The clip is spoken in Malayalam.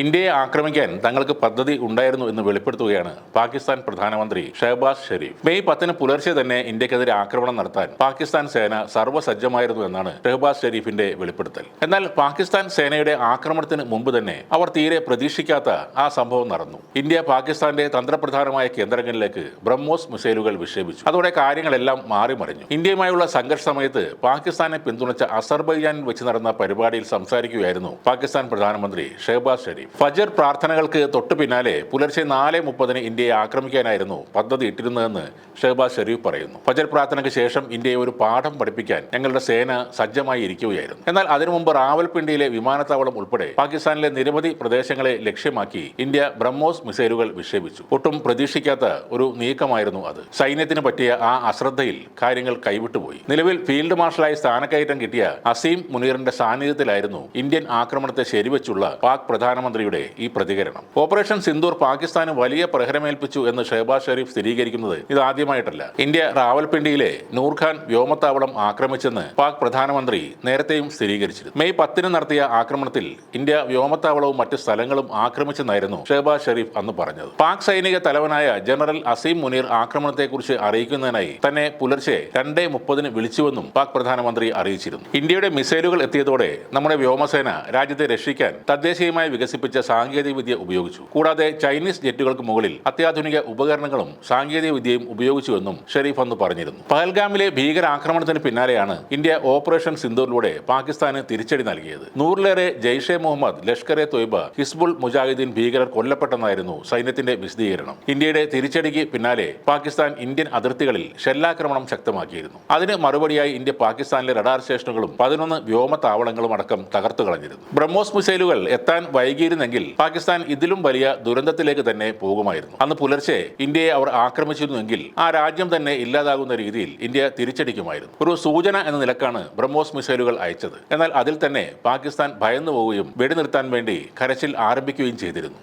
ഇന്ത്യയെ ആക്രമിക്കാൻ തങ്ങൾക്ക് പദ്ധതി ഉണ്ടായിരുന്നു എന്ന് വെളിപ്പെടുത്തുകയാണ് പാകിസ്ഥാൻ പ്രധാനമന്ത്രി ഷഹബാസ് ഷെരീഫ്. മെയ് പത്തിന് പുലർച്ചെ തന്നെ ഇന്ത്യക്കെതിരെ ആക്രമണം നടത്താൻ പാകിസ്ഥാൻ സേന സർവസജ്ജമായിരുന്നു എന്നാണ് ഷഹബാസ് ഷെരീഫിന്റെ വെളിപ്പെടുത്തൽ. എന്നാൽ പാകിസ്ഥാൻ സേനയുടെ ആക്രമണത്തിന് മുമ്പ് തന്നെ അവർ തീരെ പ്രതീക്ഷിക്കാത്ത ആ സംഭവം നടന്നു. ഇന്ത്യ പാകിസ്ഥാന്റെ തന്ത്രപ്രധാനമായ കേന്ദ്രങ്ങളിലേക്ക് ബ്രഹ്മോസ് മിസൈലുകൾ വിക്ഷേപിച്ചു. അതോടെ കാര്യങ്ങളെല്ലാം മാറിമറിഞ്ഞു. ഇന്ത്യയുമായുള്ള സംഘർഷ സമയത്ത് പാകിസ്ഥാനെ പിന്തുണച്ച അസർബൈജാനിൽ വെച്ച് നടന്ന പരിപാടിയിൽ സംസാരിക്കുകയായിരുന്നു പാകിസ്ഥാൻ പ്രധാനമന്ത്രി ഷെഹബാസ് ഷെരീഫ്. ഫജർ പ്രാർത്ഥനകൾക്ക് തൊട്ടു പിന്നാലെ പുലർച്ചെ നാല് മുപ്പതിന് ഇന്ത്യയെ ആക്രമിക്കാനായിരുന്നു പദ്ധതി ഇട്ടിരുന്നതെന്ന് ഷെഹബാസ് ഷെരീഫ് പറയുന്നു. ഫജർ പ്രാർത്ഥനയ്ക്ക് ശേഷം ഇന്ത്യയെ ഒരു പാഠം പഠിപ്പിക്കാൻ ഞങ്ങളുടെ സേന സജ്ജമായി ഇരിക്കുകയായിരുന്നു. എന്നാൽ അതിനു മുമ്പ് റാവൽപിണ്ടിയിലെ വിമാനത്താവളം ഉൾപ്പെടെ പാകിസ്ഥാനിലെ നിരവധി പ്രദേശങ്ങളെ ലക്ഷ്യമാക്കി ഇന്ത്യ ബ്രഹ്മോസ് മിസൈലുകൾ വിക്ഷേപിച്ചു. ഒട്ടും പ്രതീക്ഷിക്കാത്ത ഒരു നീക്കമായിരുന്നു അത്. സൈന്യത്തിന് പറ്റിയ ആ അശ്രദ്ധയിൽ കാര്യങ്ങൾ കൈവിട്ടുപോയി. നിലവിൽ ഫീൽഡ് മാർഷലായി സ്ഥാനക്കയറ്റം കിട്ടിയ അസീം മുനീറിന്റെ സാന്നിധ്യത്തിലായിരുന്നു ഇന്ത്യൻ ആക്രമണത്തെ ശരിവെച്ചുള്ള പാക് പ്രധാനമന്ത്രിയുടെ ഈ പ്രതികരണം. ഓപ്പറേഷൻ സിന്ദൂർ പാകിസ്ഥാന് വലിയ പ്രഹരമേൽപ്പിച്ചു എന്ന് ഷെഹബാസ് ഷെരീഫ് സ്ഥിരീകരിക്കുന്നത് ഇതാദ്യമായിട്ടല്ല. ഇന്ത്യ റാവൽപിണ്ടിയിലെ നൂർഖാൻ വ്യോമത്താവളം ആക്രമിച്ചെന്ന് പാക് പ്രധാനമന്ത്രി നേരത്തെയും സ്ഥിരീകരിച്ചിരുന്നു. മെയ് പത്തിന് നടത്തിയ ആക്രമണത്തിൽ ഇന്ത്യ വ്യോമത്താവളവും മറ്റ് സ്ഥലങ്ങളും ആക്രമിച്ചെന്നായിരുന്നു ഷെഹബാസ് ഷെരീഫ് അന്ന് പറഞ്ഞത്. പാക് സൈനിക തലവനായ ജനറൽ അസീം മുനീർ ആക്രമണത്തെക്കുറിച്ച് അറിയിക്കുന്നതിനായി തന്നെ പുലർച്ചെ രണ്ടേ മുപ്പതിന് വിളിച്ചുവെന്നും പാക് പ്രധാനമന്ത്രി അറിയിച്ചിരുന്നു. ഇന്ത്യയുടെ മിസൈലുകൾ എത്തിയതോടെ നമ്മുടെ വ്യോമസേന രാജ്യത്തെ രക്ഷിക്കാൻ തദ്ദേശീയമായി വികസിപ്പിച്ച സാങ്കേതിക വിദ്യ ഉപയോഗിച്ചു. കൂടാതെ ചൈനീസ് ജെറ്റുകൾക്ക് മുകളിൽ അത്യാധുനിക ഉപകരണങ്ങളും സാങ്കേതിക വിദ്യയും ഉപയോഗിച്ചുവെന്നും ഷെരീഫ് അന്ന് പറഞ്ഞിരുന്നു. പഹൽഗാമിലെ ഭീകരാക്രമണത്തിന് പിന്നാലെയാണ് ഇന്ത്യ ഓപ്പറേഷൻ സിന്ദൂറിലൂടെ പാകിസ്ഥാന് തിരിച്ചടി നൽകിയത്. നൂറിലേറെ ജെയ്ഷെ മുഹമ്മദ് ലഷ്കർ എ തൊയ്ബ ഹിസ്ബുൾ മുജാഹിദ്ദീൻ ഭീകരർ കൊല്ലപ്പെട്ടെന്നായിരുന്നു സൈന്യത്തിന്റെ വിശദീകരണം. ഇന്ത്യയുടെ തിരിച്ചടിക്ക് പിന്നാലെ പാകിസ്ഥാൻ ഇന്ത്യൻ അതിർത്തികളിൽ ഷെല്ലാക്രമണം ശക്തമാക്കിയിരുന്നു. അതിന് മറുപടിയായി ഇന്ത്യ പാകിസ്ഥാനിലെ റഡാർ സ്റ്റേഷനുകളും പതിനൊന്ന് വ്യോമ താവളങ്ങളും അടക്കം തകർത്തു കളഞ്ഞിരുന്നു ബ്രഹ്മോസ് മിസൈലുകൾ എത്താൻ വൈകിയിരുന്നെങ്കിൽ പാകിസ്ഥാൻ ഇതിലും വലിയ ദുരന്തത്തിലേക്ക് തന്നെ പോകുമായിരുന്നു. അന്ന് പുലർച്ചെ ഇന്ത്യയെ അവർ ആക്രമിച്ചിരുന്നുവെങ്കിൽ ആ രാജ്യം തന്നെ ഇല്ലാതാകുന്ന രീതിയിൽ ഇന്ത്യ തിരിച്ചടിക്കുമായിരുന്നു. ഒരു സൂചന എന്ന നിലക്കാണ് ബ്രഹ്മോസ് മിസൈലുകൾ അയച്ചത്. എന്നാൽ അതിൽ തന്നെ പാകിസ്ഥാൻ ഭയന്നു പോവുകയും വെടിനിർത്താൻ വേണ്ടി കരച്ചിൽ ആരംഭിക്കുകയും ചെയ്തിരുന്നു.